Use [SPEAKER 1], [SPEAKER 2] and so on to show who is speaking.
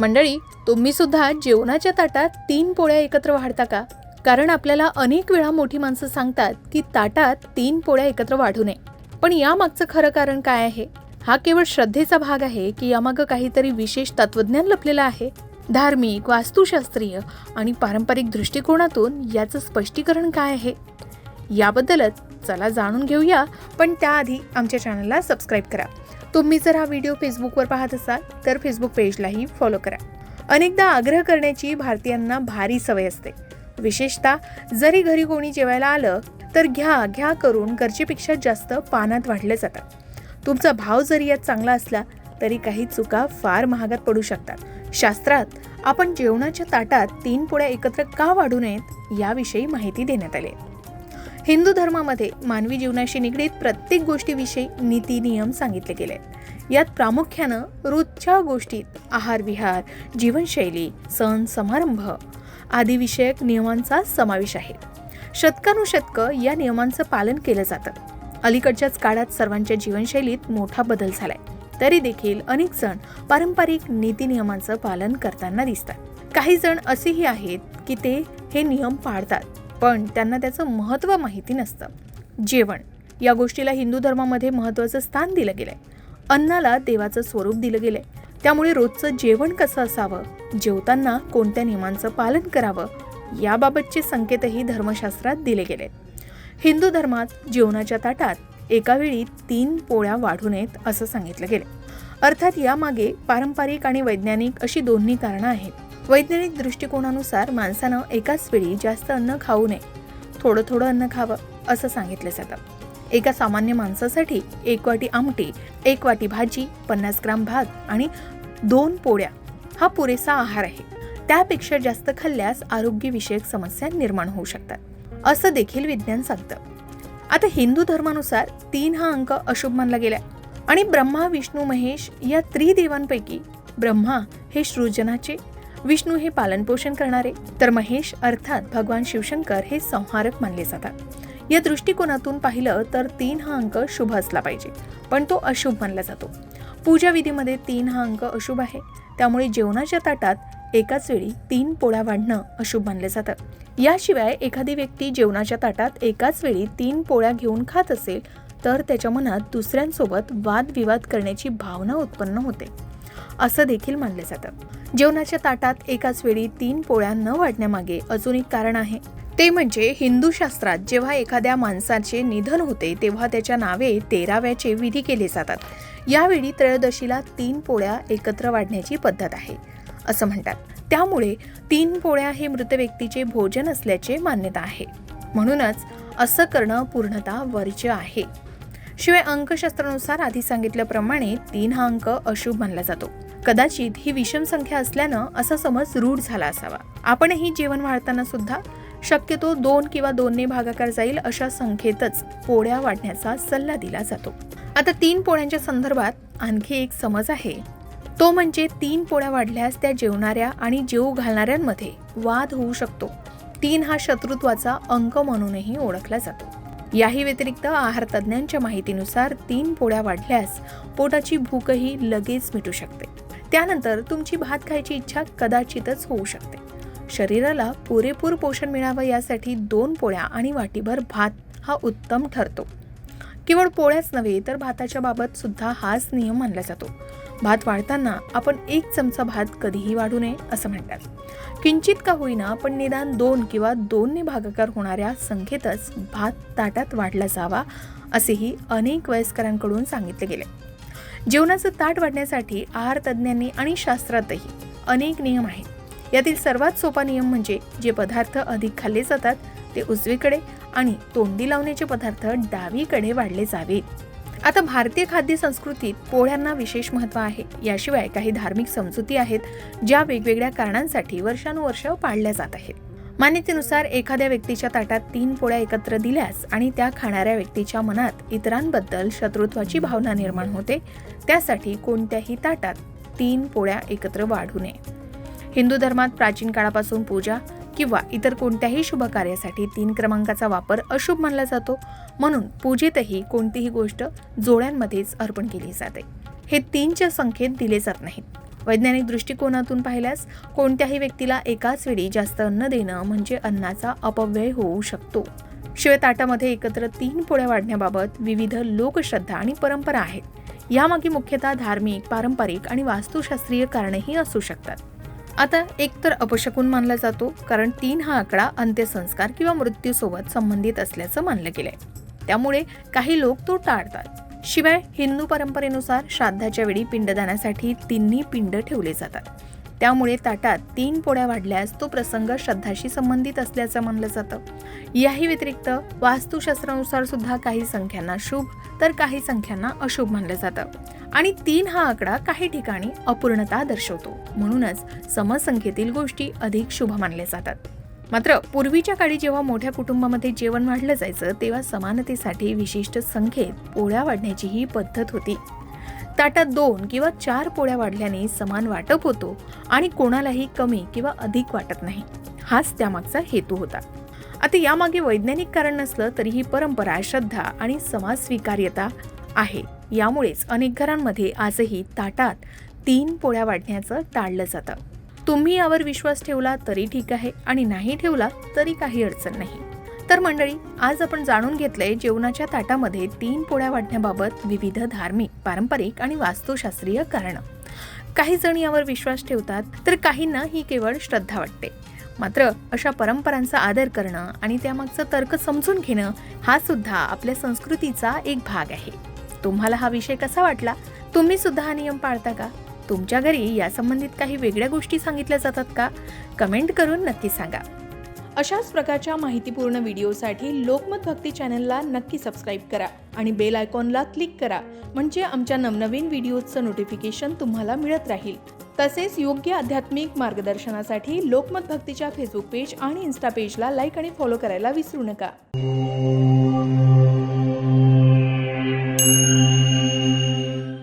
[SPEAKER 1] मंडळी तुम्ही सुद्धा जेवणाच्या ताटात तीन पोळ्या एकत्र वाढता का? कारण आपल्याला अनेक वेळा मोठी माणसं सांगतात की ताटात तीन पोळ्या एकत्र वाढू नये. पण यामागचं खरं कारण काय आहे? हा केवळ श्रद्धेचा भाग आहे की यामागं काहीतरी विशेष तत्वज्ञान लपलेलं आहे? धार्मिक वास्तुशास्त्रीय आणि पारंपरिक दृष्टिकोनातून याचं स्पष्टीकरण काय आहे? याबद्दलच चला जाणून घेऊया पण त्याआधी आमच्या चॅनलला सबस्क्राईब करा. तुम्ही जर हा व्हिडिओ फेसबुकवर पाहत असाल तर फेसबुक पेजलाही फॉलो करा. अनेकदा आग्रह करण्याची भारतीयांना भारी सवय असते. विशेषतः जरी घरी कोणी जेवायला आलं तर घ्या घ्या करून गरजेपेक्षा जास्त पानात वाढले जातात तुमचा भाव जरी यात चांगला असला तरी काही चुका फार महागात पडू शकतात. शास्त्रात आपण जेवणाच्या ताटात तीन पोळ्या एकत्र का वाढू नयेत याविषयी माहिती देण्यात आली आहे. हिंदू धर्मामध्ये मानवी जीवनाशी निगडीत प्रत्येक गोष्टीविषयी नीती नियम सांगितले गेले. आहेत. यात प्रामुख्यानं रोजच्या गोष्टीत आहार विहार जीवनशैली सण समारंभ आदीविषयक नियमांचा समावेश आहे. शतकानुशतकं या नियमांचं पालन केलं जातं. अलीकडच्याच काळात सर्वांच्या जीवनशैलीत मोठा बदल झालाय. तरी देखील अनेक जण पारंपरिक नीती नियमांचं पालन करताना दिसतात. काही जण असेही आहेत की ते हे नियम पाळतात. पण त्यांना त्याचं महत्त्व माहिती नसतं. जेवण. या गोष्टीला हिंदू धर्मामध्ये महत्त्वाचं स्थान दिलं गेलं आहे अन्नाला देवाचं स्वरूप दिलं गेलं आहे त्यामुळे रोजचं जेवण कसं असावं? जेवताना कोणत्या नियमांचं पालन करावं? याबाबतचे संकेतही धर्मशास्त्रात दिले गेले हिंदू धर्मात जेवणाच्या ताटात एकावेळी तीन पोळ्या वाढू नयेत असं सांगितलं गेलं अर्थात यामागे पारंपरिक आणि वैज्ञानिक अशी दोन्ही कारणं आहेत. वैज्ञानिक दृष्टिकोनानुसार माणसानं एकाच वेळी जास्त अन्न खाऊ नये. थोडं थोडं अन्न खावं असं सांगितलं जातं. एका सामान्य माणसासाठी एक वाटी आमटी एक वाटी भाजी पन्नास ग्राम भात आणि दोन पोळ्या हा पुरेसा आहार आहे. त्यापेक्षा जास्त खाल्ल्यास आरोग्यविषयक समस्या निर्माण होऊ शकतात असं देखील विज्ञान सांगतं. आता हिंदू धर्मानुसार तीन हा अंक अशुभ मानला गेलाय आणि ब्रह्मा विष्णू महेश या त्रिदेवांपैकी ब्रह्मा हे सृजनाचे विष्णू हे पालनपोषण करणारे तर महेश अर्थात भगवान शिवशंकर हे संहारक मानले जातात. या दृष्टिकोनातून पाहिलं तर तीन हा अंक शुभ असला पाहिजे पण तो अशुभ मानला जातो. पूजा विधीमध्ये तीन हा अंक अशुभ आहे त्यामुळे जेवणाच्या ताटात एकाच वेळी तीन पोळ्या वाढणं अशुभ मानलं जातं. याशिवाय एखादी व्यक्ती जेवणाच्या ताटात एकाच वेळी तीन पोळ्या घेऊन खात असेल तर त्याच्या मनात दुसऱ्यांसोबत वादविवाद करण्याची भावना उत्पन्न होते. असं देखील मानलं जातं. जेवणाच्या ताटात एकाच वेळी तीन पोळ्या न वाढण्यामागे अजून एक कारण आहे. ते म्हणजे हिंदू शास्त्रात जेव्हा एखाद्या माणसाचे निधन होते तेव्हा त्याच्या नावे तेराव्याचे विधी केले जातात. यावेळी त्रयोदशीला तीन पोळ्या एकत्र वाढण्याची पद्धत आहे असं म्हणतात. त्यामुळे तीन पोळ्या हे मृत व्यक्तीचे भोजन असल्याचे मान्यता आहे. म्हणूनच असं करणं पूर्णतः वर्ज्य आहे. शिवाय अंकशास्त्रानुसार आधी सांगितल्याप्रमाणे तीन हा अंक अशुभ मानला जातो. कदाचित ही विषम संख्या असल्यानं असा समज रूढ झाला असावा. आपणही जेवण वाढताना सुद्धा शक्यतो दोन किंवा दोनने भागाकार जाईल अशा संख्येतच पोळ्या वाढण्याचा सल्ला दिला जातो. आता तीन पोळ्यांच्या संदर्भात आणखी एक समज आहे. तो म्हणजे तीन पोळ्या वाढल्यास त्या जेवणाऱ्या आणि जेवू घालणाऱ्यांमध्ये वाद होऊ शकतो. तीन हा शत्रुत्वाचा अंक म्हणूनही ओळखला जातो. याही व्यतिरिक्त आहार तज्ज्ञांच्या माहितीनुसार तीन पोळ्या वाढल्यास पोटाची भूकही लगेच मिटू शकते. त्यानंतर तुमची भात खायची इच्छा कदाचितच होऊ शकते. शरीराला पुरेपूर पोषण मिळावं यासाठी दोन पोळ्या आणि वाटीभर भात हा उत्तम ठरतो. केवळ पोळ्याच नव्हे तर भाताच्या बाबत सुद्धा हाच नियम मानला जातो. भात वाढताना आपण एक चमचा भात कधीही वाढू नये असं म्हणतात. किंचित का होईना पण निदान दोन किंवा दोनने भागाकार होणाऱ्या संख्येतच भात ताटात वाढला जावा असेही अनेक वयस्करांकडून सांगितले गेले. जेवणाचं ताट वाढण्यासाठी आहार तज्ज्ञांनी आणि शास्त्रातही अनेक नियम आहेत. यातील सर्वात सोपा नियम म्हणजे जे पदार्थ अधिक खाल्ले जातात ते उजवीकडे आणि तोंडी लावण्याचे पदार्थ डावीकडे वाढले जावेत आता भारतीय खाद्य संस्कृतीत पोळ्यांना विशेष महत्त्व आहे. याशिवाय काही धार्मिक समजुती आहेत ज्या वेगवेगळ्या कारणांसाठी वर्षानुवर्ष पाळल्या जात आहेत. मान्यतेनुसार एखाद्या व्यक्तीच्या ताटात तीन पोळ्या एकत्र दिल्यास आणि त्या खाणाऱ्या व्यक्तीच्या मनात इतरांबद्दल शत्रुत्वाची भावना निर्माण होते त्यासाठी कोणत्याही ताटात तीन पोळ्या एकत्र वाढू नये. हिंदू धर्मात प्राचीन काळापासून पूजा किंवा इतर कोणत्याही शुभ कार्यासाठी तीन क्रमांकाचा वापर अशुभ मानला जातो म्हणून पूजेतही कोणतीही गोष्ट जोड्यांमध्येच अर्पण केली जाते. हे तीनच्या संख्येत दिले जात नाहीत. वैज्ञानिक दृष्टिकोनातून पाहिल्यास कोणत्याही व्यक्तीला एकाच वेळी जास्त अन्न देणं म्हणजे अन्नाचा अपव्यय होऊ शकतो. शिवाय ताटामध्ये एकत्र तीन पोळ्या वाढण्याबाबत विविध लोकश्रद्धा आणि परंपरा आहेत. यामागे मुख्यतः धार्मिक पारंपरिक आणि वास्तुशास्त्रीय कारणेही असू शकतात. आता एक तर अपशकुन मानला जातो कारण तीन हा आकडा अंत्यसंस्कार किंवा मृत्यूसोबत संबंधित असल्याचं मानलं गेलंय. त्यामुळे काही लोक तो टाळतात. शिवाय हिंदू परंपरेनुसार श्राद्धाच्या वेळी पिंडदानासाठी तिन्ही पिंड ठेवले जातात. त्यामुळे ताटात तीन पोळ्या वाढल्यास तो प्रसंग श्रद्धाशी संबंधित असल्याचं मानलं जातं. याही व्यतिरिक्त वास्तुशास्त्रानुसार सुद्धा काही संख्यांना शुभ तर काही संख्यांना अशुभ मानलं जातं. आणि तीन हा आकडा काही ठिकाणी अपूर्णता दर्शवतो. म्हणूनच समसंख्येतील गोष्टी अधिक शुभ मानल्या जातात. मात्र पूर्वीच्या काळी जेव्हा मोठ्या कुटुंबामध्ये जेवण वाढलं जायचं तेव्हा समानतेसाठी विशिष्ट संख्येत पोळ्या वाढण्याची ही पद्धत होती. ताटात दोन किंवा चार पोळ्या वाढल्याने समान वाटप होतो आणि कोणालाही कमी किंवा अधिक वाटत नाही. हाच त्यामागचा हेतू होता. आता यामागे वैज्ञानिक कारण नसलं तरी ही परंपरा श्रद्धा आणि समाज स्वीकार्यता आहे. यामुळेच अनेक घरांमध्ये आजही ताटात तीन पोळ्या वाढण्याचं टाळलं जातं. तुम्ही यावर विश्वास ठेवला तरी ठीक आहे आणि नाही ठेवला तरी काही अडचण नाही. तर मंडळी आज आपण जाणून घेतलंय जेवणाच्या ताटामध्ये तीन पोळ्या वाढण्याबाबत विविध धार्मिक पारंपरिक आणि वास्तुशास्त्रीय कारणं. काही जण यावर विश्वास ठेवतात तर काहींना ही केवळ श्रद्धा वाटते. मात्र अशा परंपरांचा आदर करणं आणि त्यामागचा तर्क समजून घेणं हा सुद्धा आपल्या संस्कृतीचा एक भाग आहे. तुम्हाला हा विषय कसा वाटला? तुम्ही सुद्धा हा नियम पाळता का? तुमच्या घरी या संबंधित काही वेगळ्या गोष्टी सांगितल्या जातात का? कमेंट करून नक्की सांगा. अशाच प्रकारच्या माहितीपूर्ण व्हिडिओसाठी लोकमत भक्ती चॅनलला नक्की सबस्क्राईब करा आणि बेल आयकॉनला क्लिक करा म्हणजे आमच्या नवनवीन व्हिडिओजचं नोटिफिकेशन तुम्हाला मिळत राहील. तसेच योग्य आध्यात्मिक मार्गदर्शनासाठी लोकमत भक्तीच्या फेसबुक पेज आणि इन्स्टा पेजला लाईक आणि फॉलो करायला विसरू नका.